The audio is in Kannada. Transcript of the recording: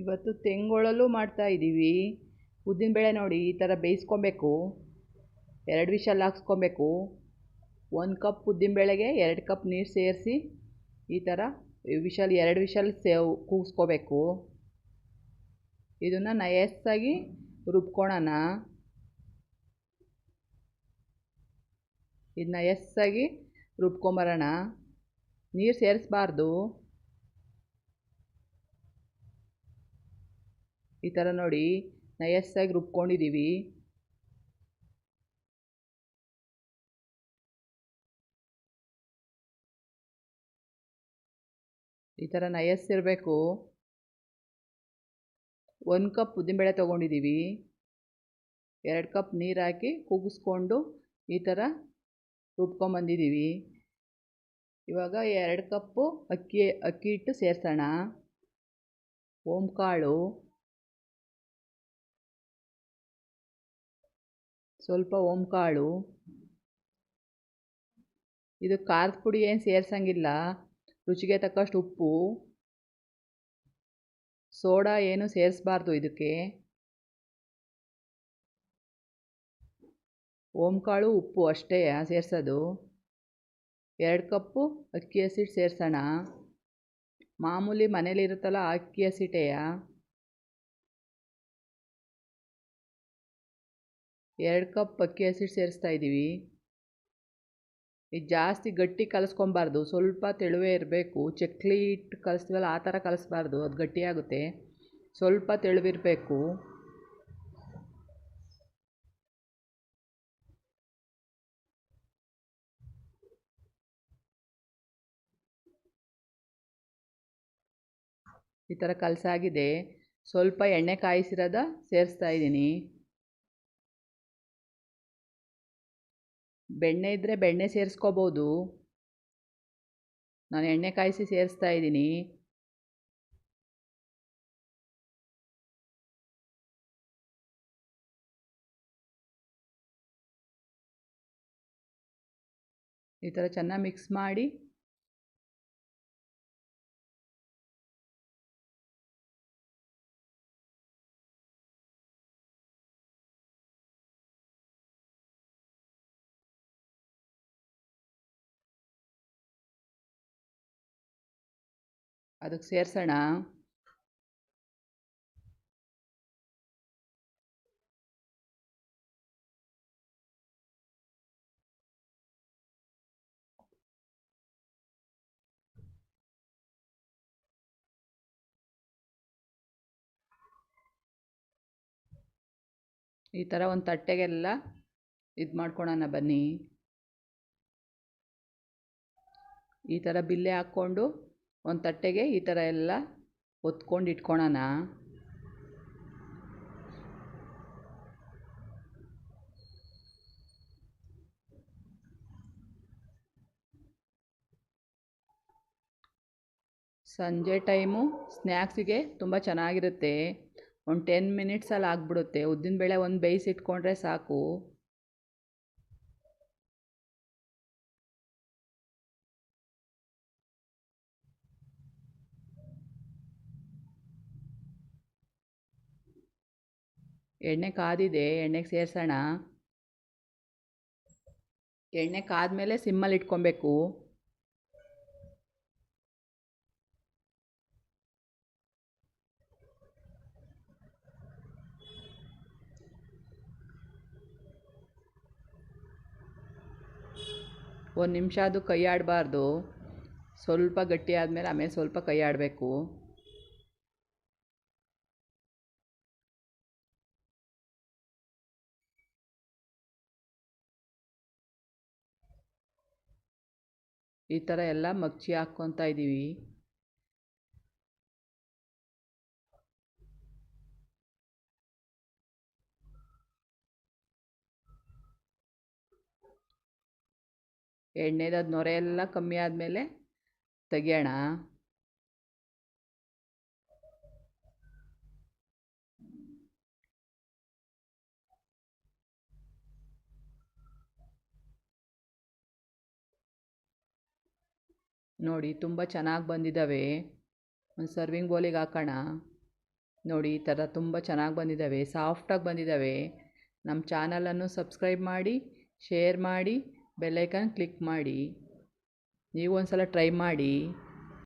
ಇವತ್ತು ತೆಂಗೊಳಲು ಮಾಡ್ತಾ ಇದ್ದೀವಿ ಉದ್ದಿನಬೇಳೆ ನೋಡಿ ಈ ಥರ ಬೇಯಿಸ್ಕೊಬೇಕು. ಎರಡು ವಿಷಲ್ ಹಾಕ್ಸ್ಕೊಬೇಕು. ಒಂದು ಕಪ್ ಉದ್ದಿನಬೇಳೆಗೆ ಎರಡು ಕಪ್ ನೀರು ಸೇರಿಸಿ ಈ ಥರ ವಿಷಲ್, ಎರಡು ವಿಷಲ್ ಸೇವ್ ಕೂಗಿಸ್ಕೋಬೇಕು. ಇದನ್ನು ನಯಸ್ಸಾಗಿ ರುಬ್ಕೊಳ್ಳೋಣ ಇದು ನಯಸ್ಸಾಗಿ ರುಬ್ಕೊಂಬರೋಣ. ನೀರು ಸೇರಿಸ್ಬಾರ್ದು. ಈ ಥರ ನೋಡಿ ನಯಸ್ಸಾಗಿ ರುಬ್ಕೊಂಡಿದ್ದೀವಿ ಈ ಥರ ನಯಸ್ಸಿರಬೇಕು ಒಂದು ಕಪ್ ಉದ್ದಿನಬೇಳೆ ತೊಗೊಂಡಿದ್ದೀವಿ ಎರಡು ಕಪ್ ನೀರು ಹಾಕಿ ಕೂಗಿಸ್ಕೊಂಡು ಈ ಥರ ರುಬ್ಕೊಂಬಂದಿದ್ದೀವಿ ಇವಾಗ ಎರಡು ಕಪ್ಪು ಅಕ್ಕಿ ಅಕ್ಕಿ ಹಿಟ್ಟು ಸೇರಿಸೋಣ. ಓಂಕಾಳು ಸ್ವಲ್ಪ ಓಂಕಾಳು ಇದು ಖಾರದ ಪುಡಿ ಏನು ಸೇರ್ಸಂಗಿಲ್ಲ. ರುಚಿಗೆ ತಕ್ಕಷ್ಟು ಉಪ್ಪು. ಸೋಡಾ ಏನು ಸೇರಿಸ್ಬಾರ್ದು ಇದಕ್ಕೆ. ಓಂಕಾಳು ಉಪ್ಪು ಅಷ್ಟೇ ಸೇರಿಸೋದು. ಎರಡು ಕಪ್ಪು ಅಕ್ಕಿ ಹಸಿಟ್ಟು ಸೇರಿಸೋಣ. ಮಾಮೂಲಿ ಮನೇಲಿರುತ್ತಲ್ಲ ಆ ಅಕ್ಕಿ ಹಸಿಟೆಯ? ಎರಡು ಕಪ್ ಅಕ್ಕಿ ಹಸಿಟ್ಟು ಸೇರಿಸ್ತಾ ಇದ್ದೀವಿ. ಇದು ಜಾಸ್ತಿ ಗಟ್ಟಿ ಕಲಸ್ಕೊಬಾರ್ದು, ಸ್ವಲ್ಪ ತೆಳುವೆ ಇರಬೇಕು. ಚಕ್ಲಿ ಇಟ್ಟು ಕಲಿಸ್ತೀವಲ್ಲ, ಆ ಥರ ಕಲಿಸ್ಬಾರ್ದು, ಅದು ಗಟ್ಟಿಯಾಗುತ್ತೆ ಸ್ವಲ್ಪ ತೆಳುವಿರಬೇಕು ಈ ಥರ ಕಲಸಾಗಿದೆ. ಸ್ವಲ್ಪ ಎಣ್ಣೆ ಕಾಯಿಸಿರೋದ ಸೇರಿಸ್ತಾ ಇದ್ದೀನಿ. ಬೆಣ್ಣೆ ಇದ್ದರೆ ಬೆಣ್ಣೆ ಸೇರಿಸ್ಕೋಬೋದು. ನಾನು ಎಣ್ಣೆ ಕಾಯಿಸಿ ಸೇರಿಸ್ತಾ ಇದ್ದೀನಿ. ಈ ಥರ ಚೆನ್ನಾಗಿ ಮಿಕ್ಸ್ ಮಾಡಿ ಅದಕ್ಕೆ ಸೇರಿಸೋಣ. ಈ ಥರ ಒಂದು ತಟ್ಟೆಗೆಲ್ಲ ಇದು ಮಾಡ್ಕೊಳೋಣ ಬನ್ನಿ. ಈ ಥರ ಬಿಲ್ಲೆ ಹಾಕ್ಕೊಂಡು ಒಂದು ತಟ್ಟೆಗೆ ಈ ಥರ ಎಲ್ಲ ಒತ್ಕೊಂಡು ಇಟ್ಕೊಳೋಣ. ಸಂಜೆ ಟೈಮು ಸ್ನ್ಯಾಕ್ಸಿಗೆ ತುಂಬ ಚೆನ್ನಾಗಿರುತ್ತೆ. ಒಂದು ಟೆನ್ ಮಿನಿಟ್ಸಲ್ಲಿ ಆಗಿಬಿಡುತ್ತೆ. ಉದ್ದಿನಬೇಳೆ ಒಂದು ಬೇಯಿಸಿಟ್ಕೊಂಡ್ರೆ ಸಾಕು. ಎಣ್ಣೆ ಕಾದಿದೆ, ಎಣ್ಣೆಗೆ ಸೇರಿಸೋಣ. ಎಣ್ಣೆ ಕಾದ್ಮೇಲೆ ಸಿಮ್ಮಲ್ಲಿ ಇಟ್ಕೊಬೇಕು. ಒಂದು ನಿಮಿಷ ಅದು ಕೈ ಆಡಬಾರ್ದು. ಸ್ವಲ್ಪ ಗಟ್ಟಿ ಆದಮೇಲೆ ಆಮೇಲೆ ಸ್ವಲ್ಪ ಕೈ ಆಡಬೇಕು. ಈ ಥರ ಎಲ್ಲ ಮಗ್ಚಿ ಹಾಕ್ಕೊತಾ ಇದ್ದೀವಿ ಎಣ್ಣೆದು ನೊರೆ ಎಲ್ಲ ಕಮ್ಮಿ ಆದಮೇಲೆ ತೆಗಿಯೋಣ. ನೋಡಿ, ತುಂಬ ಚೆನ್ನಾಗಿ ಬಂದಿದ್ದಾವೆ ಒಂದು ಸರ್ವಿಂಗ್ ಬೌಲಿಗೆ ಹಾಕೋಣ. ನೋಡಿ, ಈ ಥರ ತುಂಬ ಚೆನ್ನಾಗಿ ಬಂದಿದ್ದಾವೆ ಸಾಫ್ಟಾಗಿ ಬಂದಿದ್ದಾವೆ ನಮ್ಮ ಚಾನಲನ್ನು ಸಬ್ಸ್ಕ್ರೈಬ್ ಮಾಡಿ ಶೇರ್ ಮಾಡಿ ಬೆಲ್ಲೈಕನ್ ಕ್ಲಿಕ್ ಮಾಡಿ. ನೀವು ಒಂದು ಸಲ ಟ್ರೈ ಮಾಡಿ.